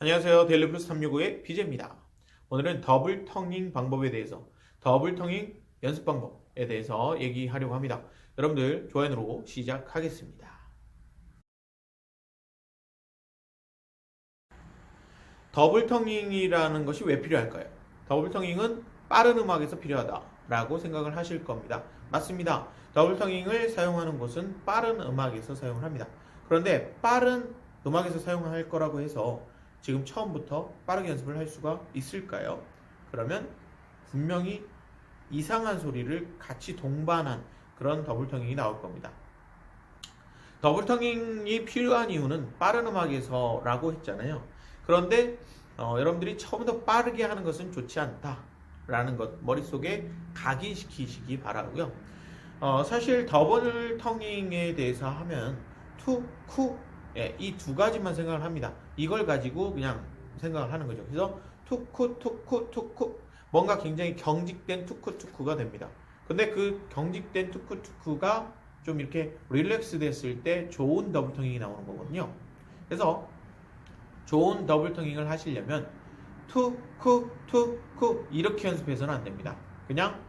안녕하세요. 데일리 플러스 365의 BJ입니다. 오늘은 더블 텅잉 방법에 대해서 더블 텅잉 연습 방법에 대해서 얘기하려고 합니다. 여러분들 누르고 시작하겠습니다. 더블 텅잉이라는 것이 왜 필요할까요? 더블 텅잉은 빠른 음악에서 필요하다라고 생각을 하실 겁니다. 맞습니다. 더블 텅잉을 사용하는 곳은 빠른 음악에서 사용을 합니다. 그런데 빠른 음악에서 사용할 거라고 해서 지금 처음부터 빠르게 연습을 할 수가 있을까요? 그러면 분명히 이상한 소리를 같이 동반한 그런 더블 텅잉이 나올 겁니다. 더블 텅잉이 필요한 이유는 빠른 음악에서 라고 했잖아요. 그런데 어, 여러분들이 처음부터 빠르게 하는 것은 좋지 않다 라는 것 머릿속에 각인시키시기 바라고요. 어, 사실 더블 텅잉에 대해서 하면 투, 쿠, 예, 이 두 가지만 생각을 합니다. 이걸 가지고 그냥 생각을 하는 거죠. 그래서 투쿠, 투쿠, 투쿠 뭔가 굉장히 경직된 투쿠, 투쿠가 됩니다. 근데 그 경직된 투쿠, 투쿠가 좀 이렇게 릴렉스 됐을 때 좋은 더블 텅잉이 나오는 거거든요. 그래서 좋은 더블 텅잉을 하시려면 투, 쿠, 투, 쿠 이렇게 연습해서는 안 됩니다. 그냥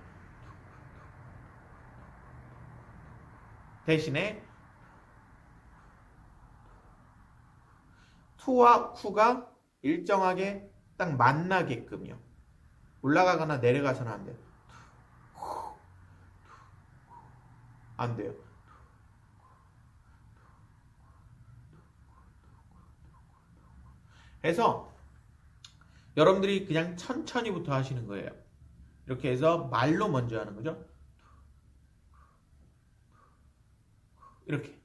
대신에 투와 쿠가 일정하게 딱 만나게끔요. 올라가거나 내려가서는 안 돼요. 안 돼요. 해서 여러분들이 그냥 천천히부터 하시는 거예요. 이렇게 해서 말로 먼저 하는 거죠. 이렇게.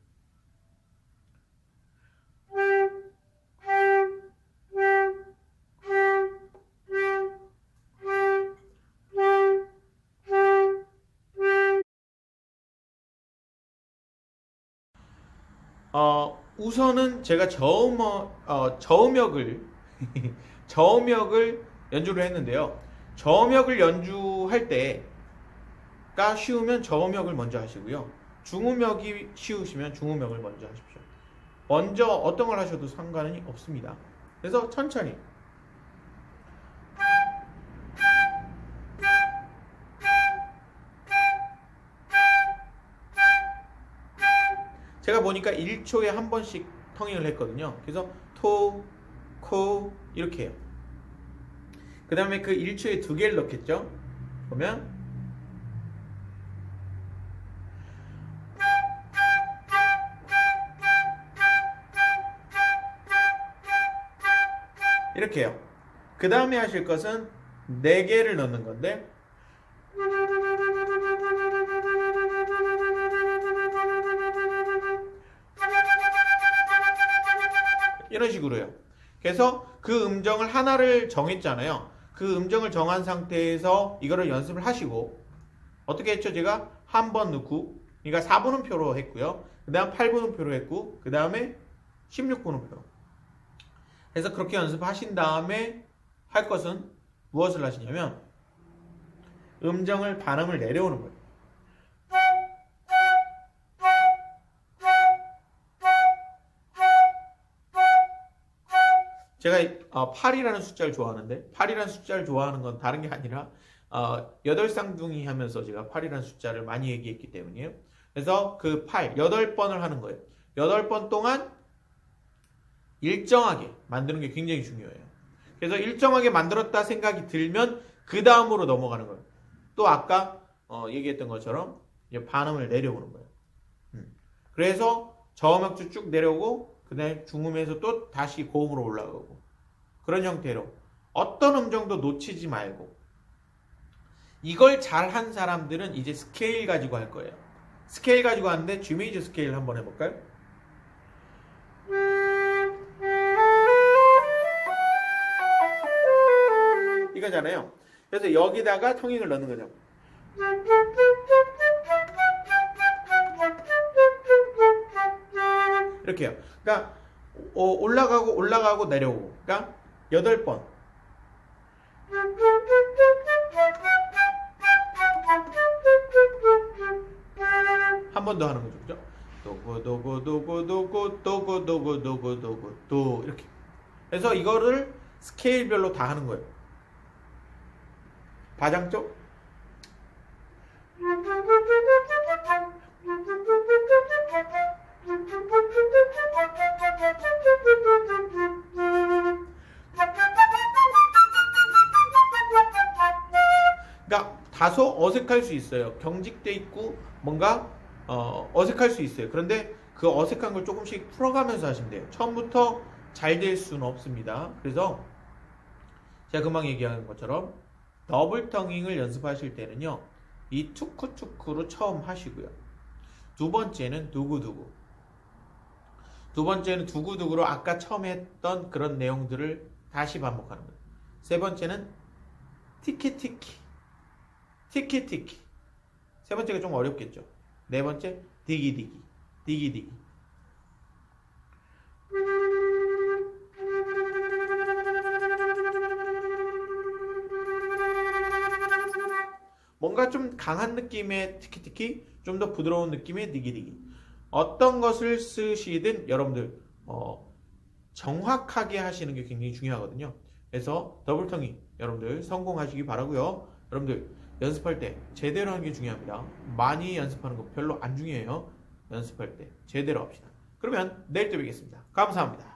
어, 우선은 제가 저음어, 어, 저음역을 저음역을 연주를 했는데요. 저음역을 연주할 때가 쉬우면 저음역을 먼저 하시고요. 중음역이 쉬우시면 중음역을 먼저 하십시오. 먼저 어떤 걸 하셔도 상관이 없습니다. 그래서 천천히 제가 보니까 1초에 한 번씩 텅잉을 했거든요. 그래서 토, 코 이렇게 해요. 그 다음에 그 1초에 두 개를 넣겠죠. 보면 이렇게 해요. 그 다음에 하실 것은 네 개를 넣는 건데 이런 식으로요. 그래서 그 음정을 하나를 정했잖아요. 그 음정을 정한 상태에서 이거를 연습을 하시고 어떻게 했죠? 제가 한 번 넣고 그러니까 4분음표로 했고요. 그 다음 8분음표로 했고 그 다음에 16분음표로 그래서 그렇게 연습하신 다음에 할 것은 무엇을 하시냐면 음정을 반음을 내려오는 거예요. 제가 어, 8이라는 숫자를 좋아하는데 8이라는 숫자를 좋아하는 건 다른 게 아니라 어, 8쌍둥이 하면서 제가 8이라는 숫자를 많이 얘기했기 때문이에요. 그래서 그 8, 8번을 하는 거예요. 8번 동안 일정하게 만드는 게 굉장히 중요해요. 그래서 일정하게 만들었다 생각이 들면 그 다음으로 넘어가는 거예요. 또 아까 어, 얘기했던 것처럼 반음을 내려오는 거예요. 음. 그래서 저음역주 쭉 내려오고 그다음에 중음에서 또 다시 고음으로 올라가고 그런 형태로 어떤 음정도 놓치지 말고 이걸 잘 한 사람들은 이제 스케일 가지고 할 거예요. 스케일 가지고 하는데 G 메이저 스케일 한번 해볼까요? 이거잖아요. 그래서 여기다가 텅잉을 넣는 거죠. 이렇게요. 그러니까 어, 올라가고 올라가고 내려오고. 그러니까 여덟 번. 한 번 더 하는 거죠. 그죠? 도고 도고 도고 도고 도고 도고 도고 도고 도 이렇게. 그래서 이거를 스케일별로 다 하는 거예요. 과장쪽? 다소 어색할 수 있어요. 경직돼 있고 뭔가 어, 어색할 수 있어요. 그런데 그 어색한 걸 조금씩 풀어가면서 하시면 돼요. 처음부터 잘 될 수는 없습니다. 그래서 제가 금방 얘기한 것처럼 더블 텅잉을 연습하실 때는요. 이 투쿠투쿠로 처음 하시고요. 두 번째는 두구두구. 두 번째는 두구두구로 아까 처음 했던 그런 내용들을 다시 반복하는 거예요. 세 번째는 티키티키. 티키티키. 세 번째가 좀 어렵겠죠. 네 번째 디기디기. 디기디기. 뭔가 좀 강한 느낌의 티키티키, 좀 더 부드러운 느낌의 디기디기. 어떤 것을 쓰시든 여러분들 어, 정확하게 하시는 게 굉장히 중요하거든요. 그래서 더블텅이 여러분들 성공하시기 바라고요. 여러분들 연습할 때 제대로 하는 게 중요합니다. 많이 연습하는 거 별로 안 중요해요. 연습할 때 제대로 합시다. 그러면 내일 또 뵙겠습니다. 감사합니다.